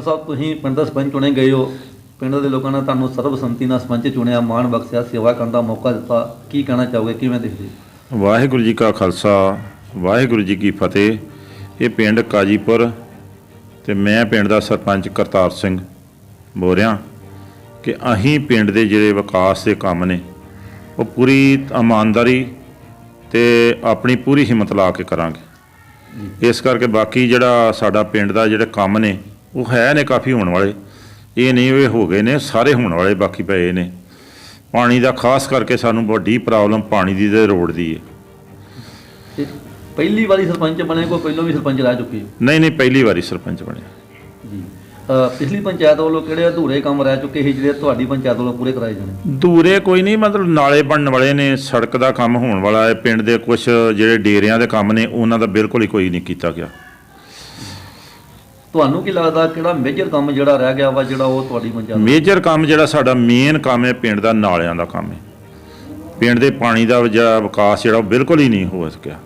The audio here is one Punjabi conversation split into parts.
ਸਾਹਿਬ ਤੁਸੀਂ ਪਿੰਡ ਦਾ ਸਰਪੰਚ ਚੁਣੇ ਗਏ ਹੋ। ਪਿੰਡ ਦੇ ਲੋਕਾਂ ਨੇ ਤੁਹਾਨੂੰ ਸਰਬਸੰਮਤੀ ਨਾਲ ਸਰਪੰਚ ਚੁਣਿਆ ਮਾਣ ਬਖਸ਼ਿਆ ਸੇਵਾ ਕਰਨ ਦਾ ਮੌਕਾ ਦਿੱਤਾ। ਕੀ ਕਹਿਣਾ ਚਾਹੋਗੇ? ਕਿਵੇਂ ਦੇਖਦੇ? ਵਾਹਿਗੁਰੂ ਜੀ ਕਾ ਖਾਲਸਾ ਵਾਹਿਗੁਰੂ ਜੀ ਕੀ ਫਤਿਹ। ਇਹ ਪਿੰਡ ਕਾਜੀਪੁਰ ਤੇ ਮੈਂ ਪਿੰਡ ਦਾ ਸਰਪੰਚ ਕਰਤਾਰ ਸਿੰਘ ਬੋਲ ਰਿਹਾ ਕਿ ਅਸੀਂ ਪਿੰਡ ਦੇ ਜਿਹੜੇ ਵਿਕਾਸ ਦੇ ਕੰਮ ਨੇ ਉਹ ਪੂਰੀ ਇਮਾਨਦਾਰੀ ਤੇ ਆਪਣੀ ਪੂਰੀ ਹਿੰਮਤ ਲਾ ਕੇ ਕਰਾਂਗੇ। ਇਸ ਕਰਕੇ ਬਾਕੀ ਜਿਹੜਾ ਸਾਡਾ ਪਿੰਡ ਦਾ ਜਿਹੜੇ ਕੰਮ ਨੇ ਉਹ ਹੈ ਨੇ ਕਾਫੀ ਹੋਣ ਵਾਲੇ। ਇਹ ਨਹੀਂ ਵੀ ਹੋ ਗਏ ਨੇ ਸਾਰੇ ਹੋਣ ਵਾਲੇ ਬਾਕੀ ਪਏ ਨੇ। ਪਾਣੀ ਦਾ ਖਾਸ ਕਰਕੇ ਸਾਨੂੰ ਵੱਡੀ ਪ੍ਰੋਬਲਮ ਪਾਣੀ ਦੀ ਤੇ ਰੋਡ ਦੀ ਹੈ ਪਹਿਲੀ ਵਾਰੀ ਸਰਪੰਚ ਬਣੇ ਕੋਈ ਪਹਿਲਾਂ ਵੀ ਸਰਪੰਚ ਰਹਿ ਚੁੱਕੇ? ਨਹੀਂ ਨਹੀਂ ਪਹਿਲੀ ਵਾਰੀ ਸਰਪੰਚ ਬਣਿਆ ਜੀ। ਪਿਛਲੀ ਪੰਚਾਇਤ ਵੱਲੋਂ ਕਿਹੜੇ ਅਧੂਰੇ ਕੰਮ ਰਹਿ ਚੁੱਕੇ ਸੀ ਜਿਹੜੇ ਤੁਹਾਡੀ ਪੰਚਾਇਤ ਵੱਲੋਂ ਪੂਰੇ ਕਰਾਏ ਜਾਣੇ? ਦੂਰੇ ਕੋਈ ਨਹੀਂ ਮਤਲਬ ਨਾਲੇ ਬਣਨ ਵਾਲੇ ਨੇ ਸੜਕ ਦਾ ਕੰਮ ਹੋਣ ਵਾਲਾ ਹੈ ਪਿੰਡ ਦੇ ਕੁਝ ਜਿਹੜੇ ਡੇਰਿਆਂ ਦੇ ਕੰਮ ਨੇ ਉਹਨਾਂ ਦਾ ਬਿਲਕੁਲ ਹੀ ਕੋਈ ਨਹੀਂ ਕੀਤਾ ਗਿਆ। ਤੁਹਾਨੂੰ ਕੀ ਲੱਗਦਾ ਕਿਹੜਾ ਮੇਜਰ ਕੰਮ ਜਿਹੜਾ ਰਹਿ ਗਿਆ ਵਾ ਜਿਹੜਾ ਉਹ ਤੁਹਾਡੀ ਪੰਚਾਇਤ ਮੇਜਰ ਕੰਮ ਜਿਹੜਾ ਸਾਡਾ ਮੇਨ ਕੰਮ ਹੈ ਪਿੰਡ ਦਾ ਨਾਲਿਆਂ ਦਾ ਕੰਮ ਹੈ। ਪਿੰਡ ਦੇ ਪਾਣੀ ਦਾ ਜਿਹੜਾ ਵਿਕਾਸ ਜਿਹੜਾ ਉਹ ਬਿਲਕੁਲ ਹੀ ਨਹੀਂ ਹੋ ਸਕਿਆ।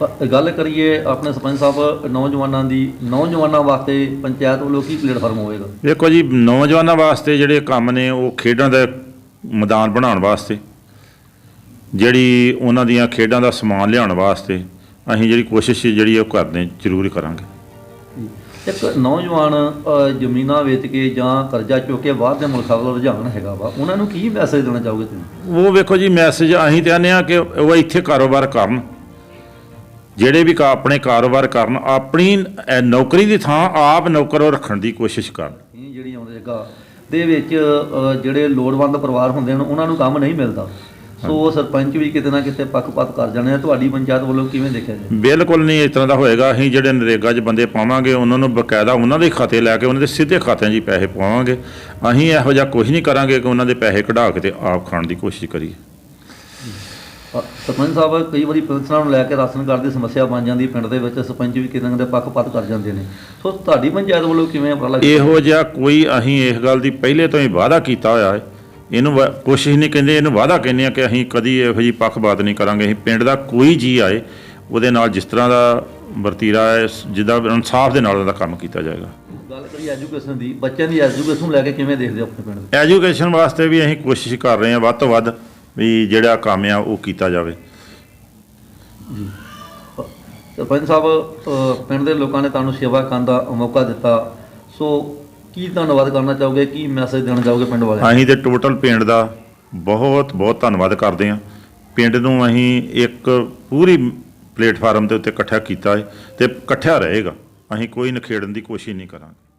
ਪਰ ਗੱਲ ਕਰੀਏ ਆਪਣੇ ਸਰਪੰਚ ਸਾਹਿਬ ਨੌਜਵਾਨਾਂ ਦੀ ਨੌਜਵਾਨਾਂ ਵਾਸਤੇ ਪੰਚਾਇਤ ਵੱਲੋਂ ਕੀ ਪਲੇਟਫਾਰਮ ਹੋਵੇਗਾ? ਦੇਖੋ ਜੀ ਨੌਜਵਾਨਾਂ ਵਾਸਤੇ ਜਿਹੜੇ ਕੰਮ ਨੇ ਉਹ ਖੇਡਾਂ ਦਾ ਮੈਦਾਨ ਬਣਾਉਣ ਵਾਸਤੇ ਜਿਹੜੀ ਉਹਨਾਂ ਦੀਆਂ ਖੇਡਾਂ ਦਾ ਸਮਾਨ ਲਿਆਉਣ ਵਾਸਤੇ ਅਸੀਂ ਜਿਹੜੀ ਕੋਸ਼ਿਸ਼ ਜਿਹੜੀ ਉਹ ਕਰਦੇ ਜ਼ਰੂਰ ਕਰਾਂਗੇ। ਇੱਕ ਨੌਜਵਾਨ ਜ਼ਮੀਨਾਂ ਵੇਚ ਕੇ ਜਾਂ ਕਰਜ਼ਾ ਚੁੱਕ ਕੇ ਬਾਹਰ ਦੇ ਮੁਲਕਾਂ ਵੱਲ ਰੁਝਾਨ ਹੈਗਾ ਵਾ ਉਹਨਾਂ ਨੂੰ ਕੀ ਮੈਸੇਜ ਦੇਣਾ ਚਾਹੋਗੇ ਤੁਸੀਂ? ਉਹ ਵੇਖੋ ਜੀ ਮੈਸੇਜ ਅਸੀਂ ਤੇ ਆਨੇ ਆ ਕਿ ਉਹ ਇੱਥੇ ਕਾਰੋਬਾਰ ਕਰਨ। ਜਿਹੜੇ ਵੀ ਆਪਣੇ ਕਾਰੋਬਾਰ ਕਰਨ ਆਪਣੀ ਨੌਕਰੀ ਦੀ ਥਾਂ ਆਪ ਨੌਕਰ ਰੱਖਣ ਦੀ ਕੋਸ਼ਿਸ਼ ਕਰਨ। ਜਿਹੜੀ ਆਉਂਦੇ ਜਗ੍ਹਾ ਦੇ ਵਿੱਚ ਜਿਹੜੇ ਲੋੜਵੰਦ ਪਰਿਵਾਰ ਹੁੰਦੇ ਨੇ ਉਹਨਾਂ ਨੂੰ ਕੰਮ ਨਹੀਂ ਮਿਲਦਾ। ਸੋ ਸਰਪੰਚ ਵੀ ਕਿਤੇ ਨਾ ਕਿਤੇ ਪੱਖਪਾਤ ਕਰ ਜਾਣੇ ਆ। ਤੁਹਾਡੀ ਪੰਚਾਇਤ ਵੱਲੋਂ ਕਿਵੇਂ ਦੇਖਿਆ ਜਾਏ? ਬਿਲਕੁਲ ਨਹੀਂ ਇਸ ਤਰ੍ਹਾਂ ਦਾ ਹੋਏਗਾ। ਅਸੀਂ ਜਿਹੜੇ ਨਰੇਗਾ 'ਚ ਬੰਦੇ ਪਾਵਾਂਗੇ ਉਹਨਾਂ ਨੂੰ ਬਕਾਇਦਾ ਉਹਨਾਂ ਦੇ ਖਾਤੇ ਲੈ ਕੇ ਉਹਨਾਂ ਦੇ ਸਿੱਧੇ ਖਾਤਿਆਂ 'ਚ ਹੀ ਪੈਸੇ ਪਾਵਾਂਗੇ। ਅਸੀਂ ਇਹੋ ਜਿਹਾ ਕੁਝ ਨਹੀਂ ਕਰਾਂਗੇ ਕਿ ਉਹਨਾਂ ਦੇ ਪੈਸੇ ਕਢਾ ਕੇ ਤੇ ਆਪ ਖਾਣ ਦੀ ਕੋਸ਼ਿਸ਼ ਕਰੀਏ। ਸਰਪੰਚ ਸਾਹਿਬ ਕਈ ਵਾਰੀ ਪੈਨਸ਼ਨਾਂ ਨੂੰ ਲੈ ਕੇ ਰਾਸ਼ਨ ਕਾਰਡ ਦੀ ਸਮੱਸਿਆ ਬਣ ਜਾਂਦੀ ਪਿੰਡ ਦੇ ਵਿੱਚ। ਸਰਪੰਚ ਵੀ ਕਿਤੇ ਨਾ ਕਿਤੇ ਪੱਖਪਾਤ ਕਰ ਜਾਂਦੇ ਨੇ। ਸੋ ਤੁਹਾਡੀ ਪੰਚਾਇਤ ਵੱਲੋਂ ਕਿਵੇਂ ਉਪਰਾਲਾ? ਇਹੋ ਜਿਹਾ ਕੋਈ ਅਸੀਂ ਇਸ ਗੱਲ ਦੀ ਪਹਿਲੇ ਤੋਂ ਹੀ ਵਾਅਦਾ ਕੀਤਾ ਹੋਇਆ ਹੈ ਇਹਨੂੰ ਵਾ- ਕੋਸ਼ਿਸ਼ ਨਹੀਂ ਕਹਿੰਦੇ ਇਹਨੂੰ ਵਾਅਦਾ ਕਹਿੰਦੇ ਆ ਕਿ ਅਸੀਂ ਕਦੀ ਇਹੋ ਜਿਹੀ ਪੱਖਪਾਤ ਨਹੀਂ ਕਰਾਂਗੇ। ਅਸੀਂ ਪਿੰਡ ਦਾ ਕੋਈ ਜੀ ਆਏ ਉਹਦੇ ਨਾਲ ਜਿਸ ਤਰ੍ਹਾਂ ਦਾ ਵਰਤੀਰਾ ਹੈ ਜਿੱਦਾਂ ਇਨਸਾਫ ਦੇ ਨਾਲ ਉਹਦਾ ਕੰਮ ਕੀਤਾ ਜਾਏਗਾ। ਗੱਲ ਕਰੀ ਐਜੂਕੇਸ਼ਨ ਦੀ ਬੱਚਿਆਂ ਦੀ ਐਜੂਕੇਸ਼ਨ ਨੂੰ ਲੈ ਕੇ ਕਿਵੇਂ ਦੇਖਦੇ ਹੋ ਆਪਣੇ ਪਿੰਡ ਐਜੂਕੇਸ਼ਨ ਵਾਸਤੇ ਵੀ ਅਸੀਂ ਕੋਸ਼ਿਸ਼ ਕਰ ਰਹੇ ਹਾਂ ਵੱਧ ਤੋਂ ਵੱਧ ਵੀ ਜਿਹੜਾ ਕੰਮ ਆ ਉਹ ਕੀਤਾ ਜਾਵੇ। ਸਰਪੰਚ ਸਾਹਿਬ ਪਿੰਡ ਦੇ ਲੋਕਾਂ ਨੇ ਤੁਹਾਨੂੰ ਸੇਵਾ ਕਰਨ ਦਾ ਮੌਕਾ ਦਿੱਤਾ। ਸੋ ਕੀ ਧੰਨਵਾਦ ਕਰਨਾ ਚਾਹੋਗੇ? ਕੀ ਮੈਸੇਜ ਦੇਣਾ ਚਾਹੋਗੇ ਪਿੰਡ ਵਾਲਿਆਂ ਅਸੀਂ ਤੇ ਟੋਟਲ ਪਿੰਡ ਦਾ ਬਹੁਤ ਬਹੁਤ ਧੰਨਵਾਦ ਕਰਦੇ ਹਾਂ। ਪਿੰਡ ਨੂੰ ਅਸੀਂ ਇੱਕ ਪੂਰੀ ਪਲੇਟਫਾਰਮ ਦੇ ਉੱਤੇ ਇਕੱਠਾ ਕੀਤਾ ਹੈ ਤੇ ਇਕੱਠਾ ਰਹੇਗਾ। ਅਸੀਂ ਕੋਈ ਨਖੇੜਨ ਦੀ ਕੋਸ਼ਿਸ਼ ਨਹੀਂ ਕਰਾਂਗੇ।